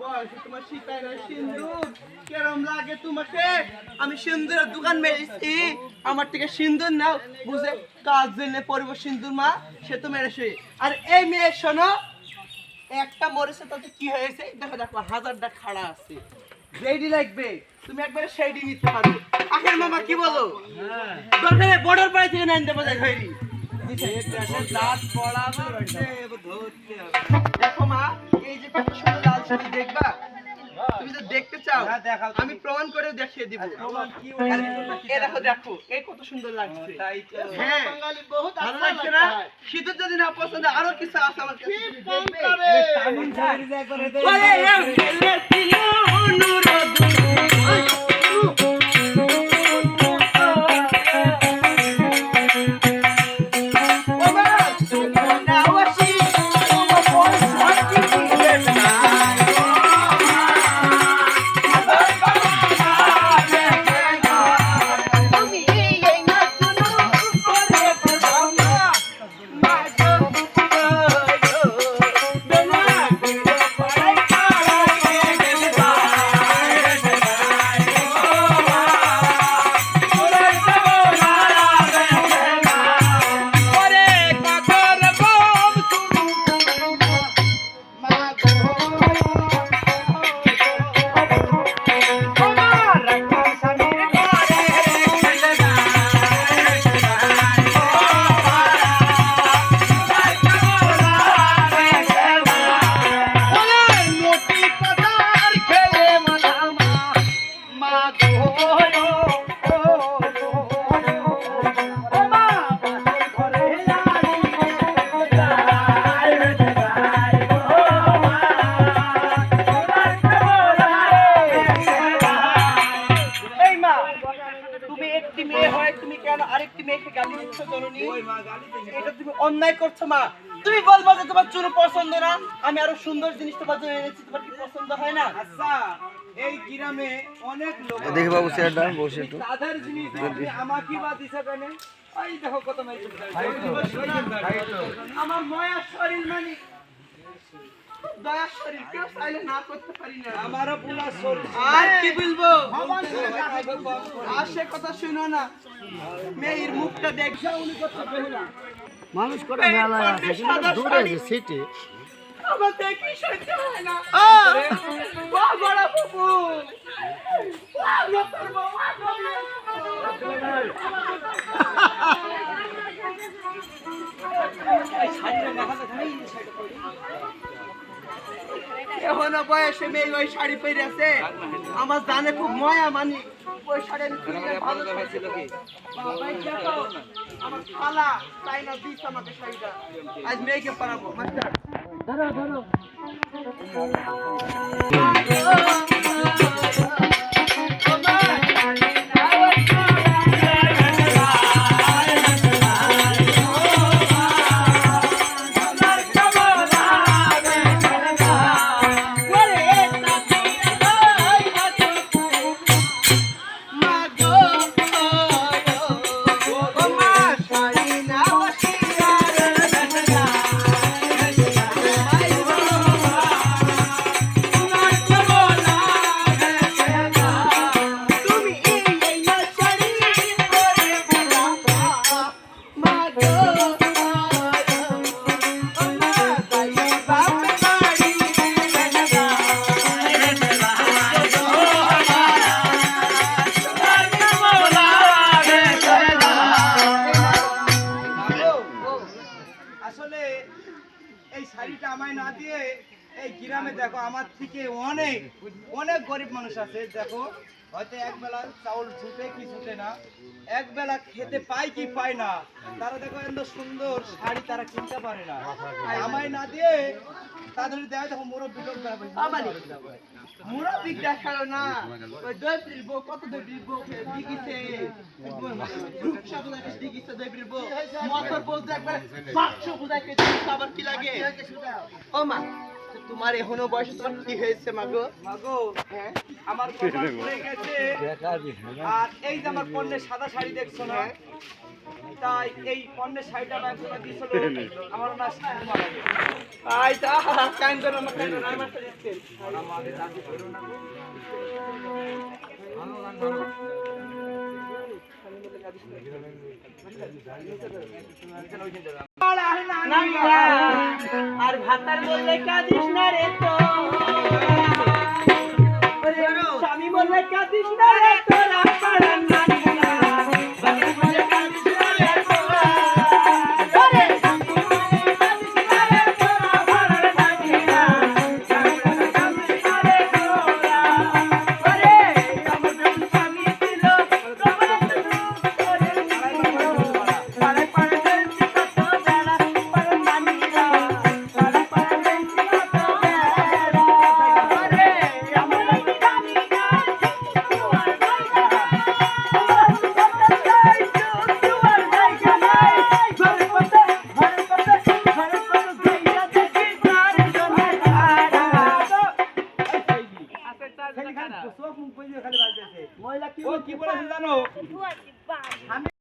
বয়স তোমার শীতায় না সিন্দুর। কেরম লাগে তোমাকে? আমি সিন্দুরের দোকান মেরেছি। আমার থেকে সিন্দুর নাও। বুঝে কাজ জেনে পরিব সিন্দুর মা। সে তো মেরেছে। আর এই মেয়ে শোনো একটা মরেছে তাতে কি হয়েছে? দেখো দেখো হাজারটা খাড়া আছে। লাগবে তুমি একবারে সেইডি নিতে পারো। আখের মামা কি বলো? দরকারে বর্ডার পাড়ি থেকে নাইন দেবো দেখ দাঁত পড়াবো মা দেখবা তুমি তো দেখতে চাও। আমি প্রমাণ করে দেখিয়ে দিব। দেখো দেখো এই কত সুন্দর লাগছে। তাই হ্যাঁ ভালো লাগছে না? শীতের যদি না পছন্দ আরও কিছু আছে আমার কাছে। অনুরোধ। এটা তুমি অন্যায় করছ মা। তুমি বলব যে তোমার চুল পছন্দ না। আমি আরও সুন্দর জিনিস তোমার জন্য এনেছি তোমার কি পছন্দ হয় না? আচ্ছা এই গ্রামে অনেক লোক দেখি বাবু চেয়ারটা বসে একটু। সাধার জিনিস আমাকে বা দিছে কেন? ওই দেখো কত মাইক আমার ময়া শরীর মানে? দয়া শরীর কেউ চাইলে না করতে পারি না। আমারও শরীর। আর কি বলব? আর সে কথা শুনো না। মেয়ের মুখটা দেখ। মানুষ করে এই মেলা আছে কিন্তু দূরে। সিটি আমার দেখি সহ্য হয় না। বড় বাহ এখনও বয়সে মেয়ে ওই শাড়ি পরে আছে। আমার জানে খুব ময়া মানি আমি কিনলে ভালো ছিল কি? আমার খালা তাই না দিস আমাকে শাড়িটা। আজ মেয়েকে পরাবো মাস্টার। আসলে দেখো আমার থেকে অনেক অনেক গরিব মানুষ আছে দেখো। হয়তো এক বেলা চাউল ছুটে কি ছুটে না এক বেলা খেতে পায় কি পায় না তারা দেখো এত সুন্দর শাড়ি তারা কিনতে পারে না। আমায় না দিয়ে তাদের দেয় দেখো মুরব্বী লোক। মুরব্বি দেখাল না ওই বউ কত দৈপ্রির বউ দিগিছে রূপসা বোঝায় দিগিছে দৈপ্রির বউ। মতর বউ একবার বাক্স বোঝায় কে আবার কি লাগে? ও মা তোমার এখনও বয়সে তোমার কি হয়েছে মাগো মাগো হ্যাঁ আমার কপাল পড়ে গেছে আর এই যে আমার পণ্যের সাদা শাড়ি দেখছ না তাই এই অন্যের শাড়িটা আমার একজনে দিয়েছিল আমার না মারা গেছে আই তা কাইন করো না কাইন করো না, আমার দিচ্ছেন। না, আর ভাতার বললে কাঁদিস না রে তো। স্বামী বললে কাঁদিস না রে তোরা